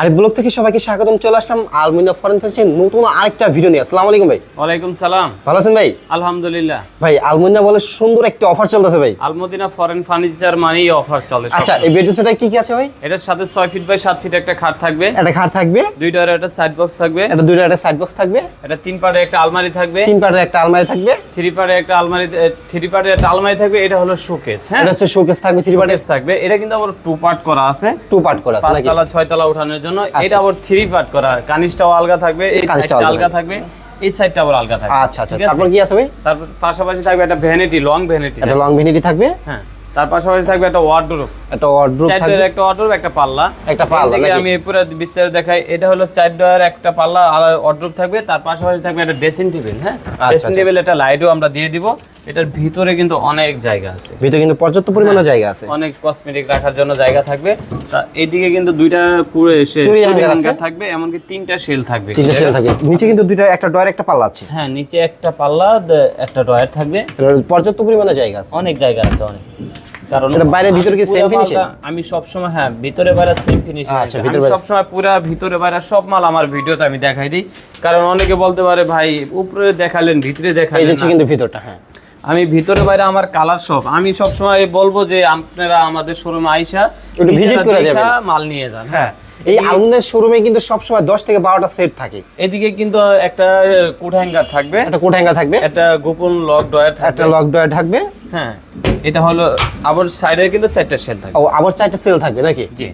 আরেক ব্লগ থেকে সবাইকে স্বাগতম চলে আসলাম আলমিনা ফরেন ফ্যাশন নতুন আরেকটা ভিডিও নিয়ে। আসসালামু আলাইকুম ভাই। ওয়ালাইকুম সালাম। ভালো আছেন ভাই? আলহামদুলিল্লাহ। ভাই আলমিনা বলে সুন্দর একটা অফার চলতেছে ভাই। আলমদিনা ফরেন ফার্নিচার মানেই অফার চলে। আচ্ছা এই ভিডিওটা কি কি আছে ভাই? এটার সাথে ছয় ফিট বাই সাত ফিট একটা খাট থাকবে। একটা খাট থাকবে। দুইটার একটা সাইড বক্স থাকবে। এটা দুইটা একটা সাইড বক্স থাকবে। এটা তিন পার্টে একটা আলমারি থাকবে। তিন পাটের একটা আলমারি থাকবে। থ্রি পার্টে একটা আলমারি থ্রি পার্টে একটা আলমারি থাকবে। এটা হলো শোকেস হ্যাঁ? এটা হচ্ছে শোকেস থাকবে থ্রি পার্টের থাকবে। এটা কিন্তু আবার টু পার্ট করা আছে। টু পার্ট করা আছে নাকি? পাঁচতলা ছয়তলা উঠানোর জন্য এটা আবার থ্রি পার্ট করা। কানিসটাও আলগা থাকবে এই সাইডটা আলগা থাকবে এই সাইডটা আবার আলগা থাকবে। আচ্ছা আচ্ছা তারপর কি আছে ভাই? তারপর পাশাপাশি থাকবে একটা ভ্যানিটি লং ভ্যানিটি একটা লং ভ্যানিটি থাকবে? হ্যাঁ তার পাশাপাশি থাকবে একটা ওয়ার্ডরোব একটা ওয়ার্ড্রোব থাকবে। একটা অর্ডার একটা পাল্লা। একটা পাল্লা নাকি? আমি পুরো বিস্তারিত দেখাই। এটা হলো চার ডয়ার একটা পাল্লা আর অর্ডার থাকবে। তার পাশাপাশি থাকবে একটা ড্রেসিং টেবিল হ্যাঁ? ড্রেসিং আচ্ছা। টেবিল একটা লাইটও আমরা দিয়ে দিব। এটার ভিতরে কিন্তু অনেক জায়গা আছে। ভিতরে কিন্তু পর্যাপ্ত পরিমাণে জায়গা আছে। অনেক কসমেটিক রাখার জন্য জায়গা থাকবে। তা এইদিকে কিন্তু দুইটা পুরো এসে থাকবে এমনকি তিনটা শেল থাকবে। তিনটা সেল থাকবে। নিচে কিন্তু দুইটা একটা ডয়ার একটা পাল্লা আছে। হ্যাঁ নিচে একটা পাল্লা একটা ডয়ার থাকবে। পর্যাপ্ত পরিমাণে জায়গা আছে। অনেক জায়গা আছে অনেক। কারণ এটা বাইরে ভিতরে কি হ্যাঁ ভিতরে বাইরে সেম ফিনিশিং আচ্ছা, ভিতরে বাইরে- সবসময় পুরা ভিতরে বাইরে সব মাল আমার ভিডিওতে আমি দেখাই দিই। কারণ অনেকে বলতে পারে ভাই উপরে দেখালেন ভিতরে এই দেখালেন যে কিন্তু ভিতরটা হ্যাঁ। আমি ভিতরে বাইরে আমার কালার সব। আমি সব সময় বলব যে আপনারা আমাদের শোরুমে আইসা একটু ভিজিট করে যাবেন। মাল নিয়ে যান হ্যাঁ। এই আলমদের শোরুমে কিন্তু সবসময় দশ থেকে বারোটা সেট থাকে। এদিকে কিন্তু একটা কোট হ্যাঙ্গার থাকবে। একটা কোট হ্যাঙ্গার থাকবে। একটা গোপন লক ডয়ার থাকবে। একটা লক ডয়ার থাকবে। হ্যাঁ। এটা হলো আবার সাইডে কিন্তু চারটা সেল থাকবে ও আবার চারটা সেল থাকবে নাকি? জি।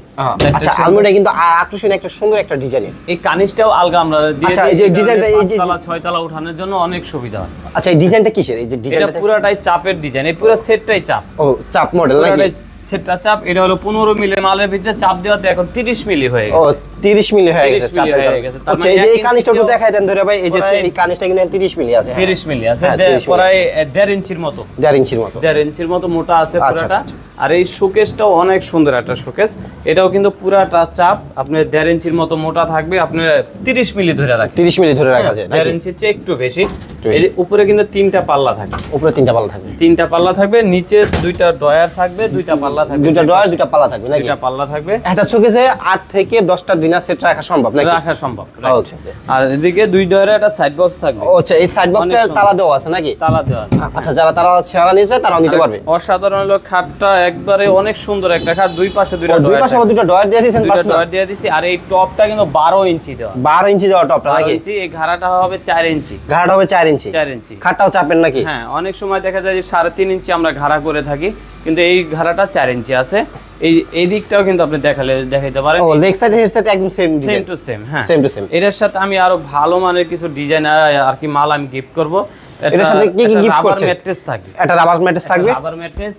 আচ্ছা আলমিরা কিন্তু আকর্ষণীয় একটা সুন্দর একটা ডিজাইনের এই কানিসটাও আলগা আমরা দিয়ে আচ্ছা, এই যে ডিজাইনটা, এই যে- পাঁচতলা, ছয়তলা উঠানোর জন্য অনেক সুবিধা হয়। আচ্ছা এই ডিজাইনটা কিসের? এই যে এটা ডিজাইনটা পুরাটাই চাপের ডিজাইন এই পুরো সেটটাই চাপ। ও চাপ মডেল নাকি? সেটটা চাপ এটা হলো পনেরো মিলি মালের ভিতরে চাপ দেওয়াতে এখন তিরিশ মিলি হয়ে গেছে। ও 30 মিলি হয়ে গেছে চাপের হয়ে গেছে। আচ্ছা মানে এই যে এই কানিসটা ইঞ্চিও- দেখাই দেন ধরে ভাই এই যে এই কানিসটা কিন্তু 30 মিলি আছে হ্যাঁ। তিরিশ মিলি আছে হ্যাঁ, 30 প্রায় দেড় ইঞ্চির মতো। দেড় ইঞ্চির মতো। দেড় ইঞ্চির মতো। মোটা আছে আচ্ছা, পুরাটা। আচ্ছা, আর এই শোকেসটাও অনেক সুন্দর একটা শোকেস। এটাও কিন্তু পুরাটা চাপ আপনার দেড় ইঞ্চির মতো মোটা থাকবে আপনি তিরিশ মিলি ধরে রাখেন। 30 মিলি ধরে রাখা যায় দেড় ইঞ্চির চেয়ে একটু বেশি। এই উপরে কিন্তু তিনটা পাল্লা থাকবে। উপরে তিনটা পাল্লা থাকবে। তিনটা পাল্লা থাকবে নিচে দুইটা ডয়ার থাকবে দুইটা পাল্লা থাকবে দুইটা ডয়ার দুইটা পাল্লা থাকবে নাকি? দুইটা পাল্লা থাকবে। একটা শোকেসে আট থেকে 10টা ডিনার সেট রাখা সম্ভব নাকি? রাখা সম্ভব Okay. আর এদিকে দুই ডয়ারে একটা সাইড বক্স থাকবে। আচ্ছা এই সাইড বক্সটা তালা দেওয়া আছে নাকি? তালা দেওয়া আছে। আচ্ছা যারা তারা ছেড়া নিয়েছে তারাও নিতে পারবে? অসাধারণ হলো খাটটা একবারে অনেক সুন্দর একটা খাট দুই পাশে দুইটা দুই পাশে দুটো ডয়ার দিয়ে দিয়েছেন পার্সোনাল ডয়ার দিয়ে দিছি আর এই টপটা কিন্তু বারো ইঞ্চি দেওয়া 12 ইঞ্চি দেওয়া টপটা নাকি? ইঞ্চি এই ঘাড়াটা হবে চার ইঞ্চি। ঘাড়টা হবে 4 ইঞ্চি? চার ইঞ্চি। খাটটাও চাপেন নাকি? হ্যাঁ অনেক সময় দেখা যায় যে সাড়ে তিন ইঞ্চি আমরা ঘাড়া করে থাকি কিন্তু এই ঘাড়াটা চার ইঞ্চি আছে। এই এই দিকটাও কিন্তু আপনি দেখালে দেখাইতে পারেন। ও লেগ সাইড হেড সাইড একদম সেম সেম টু সেম হ্যাঁ। সেম টু সেম এটার সাথে আমি আরও ভালো মানের কিছু ডিজাইন আর কি মাল আমি গিফট করব। এটার সাথে কি কি gift করছেন? ম্যাট্রেস থাকবে। একটা রাবার ম্যাট্রেস থাকবে? রাবার ম্যাট্রেস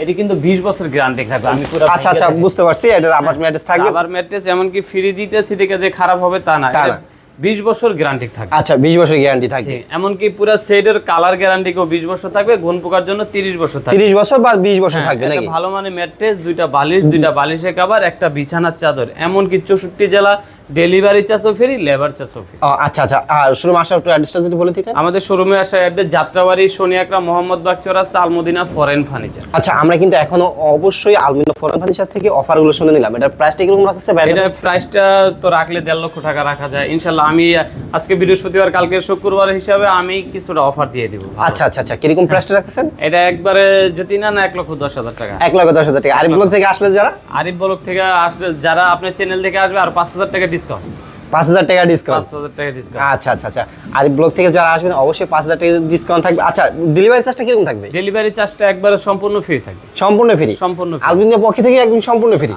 এটি কিন্তু 20 বছর গ্যারান্টি থাকবে। আমি পুরো আচ্ছা আচ্ছা বুঝতে পারছি এটা রাবার ম্যাট্রেস থাকবে। রাবার ম্যাট্রেস এমন কি ফ্রি দিতেছি দেখে যে খারাপ হবে তা না। তা এটা না। 20 বছর গ্যারান্টি থাকবে। আচ্ছা 20 বছর গ্যারান্টি থাকবে। এমনকি পুরো সেটের কালার গ্যারান্টি কেউ 20 বছর থাকবে ঘন পোকার জন্য 30 বছর থাকবে। 30 বছর বা 20 বছর হ্যাঁ, থাকবে নাকি? ভালো মানে ম্যাট্রেস দুইটা বালিশ দুইটা বালিশের কভার একটা বিছানার চাদর। এমনকি চৌষট্টি জেলা ডেলিভারি চার্জও ফ্রি লেবার চার্জও ফ্রি। আচ্ছা আচ্ছা। আর মাসে একটু অ্যাড্রেসটা যদি বলে দিতেন। আমাদের শোরুমে আসা address Jatrabari Mohammad Bagh Chowrasta Almadina foreign furniture আচ্ছা আমরা কিন্তু এখনও অবশ্যই আলমিনো ফরেন ফার্নিচার থেকে অফারগুলো শুনে নিলাম। এটার প্রাইসটা কীরকম রাখছে এটা প্রাইসটা তো রাখলে দেড় লক্ষ টাকা রাখা যায়। ইনশাল্লাহ আমি আজকে বৃহস্পতিবার কালকে শুক্রবার হিসাবে আমি কিছুটা অফার দিয়ে দিব। আচ্ছা আচ্ছা আচ্ছা। কীরকম প্রাইসটা রাখতেছেন? এটা একবারে যদি না না এক লক্ষ দশ হাজার টাকা। এক লক্ষ দশ হাজার টাকা। আরিফ ব্লক থেকে আসলে যারা? আরিফ বলক থেকে আসলে যারা আপনার চ্যানেল থেকে আসবে আর পাঁচ হাজার টাকা ডিসকাউন্ট পাঁচ হাজার টাকা ডিসকাউন্ট পাঁচ হাজার টাকা ডিসকাউন্ট আচ্ছা আচ্ছা আচ্ছা। আরিফ ব্লক থেকে যারা আসবেন অবশ্যই পাঁচ হাজার টাকা ডিসকাউন্ট থাকবে। আচ্ছা ডেলিভারি চার্জটা কীরকম থাকবে? ডেলিভারি চার্জটা একবারে সম্পূর্ণ ফ্রি থাকবে। সম্পূর্ণ ফ্রি সম্পূর্ণ। আলমিনের পক্ষ থেকে একদম সম্পূর্ণ ফ্রি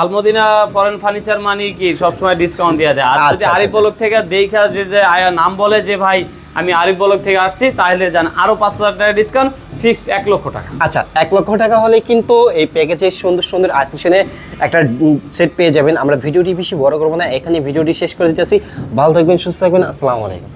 আলমদিনা ফরেন ফার্নিচার মানে কি? সবসময় ডিসকাউন্ট দেওয়া যায়। আর আচ্ছা, যদি আচ্ছা, আরিফ আচ্ছা। বলক থেকে দেখা যে যে নাম বলে যে ভাই আমি আরিফ বলক থেকে আসছি তাহলে জান আরও পাঁচ হাজার টাকা ডিসকাউন্ট ফিক্সড এক লক্ষ টাকা। আচ্ছা এক লক্ষ টাকা হলে কিন্তু এই প্যাকেজের সুন্দর সুন্দর আকর্ষণে একটা সেট পেয়ে যাবেন। আমরা ভিডিওটি বেশি বড় করব না এখানে ভিডিওটি শেষ করে দিতেছি। ভালো থাকবেন, সুস্থ থাকবেন। আসসালামু আলাইকুম।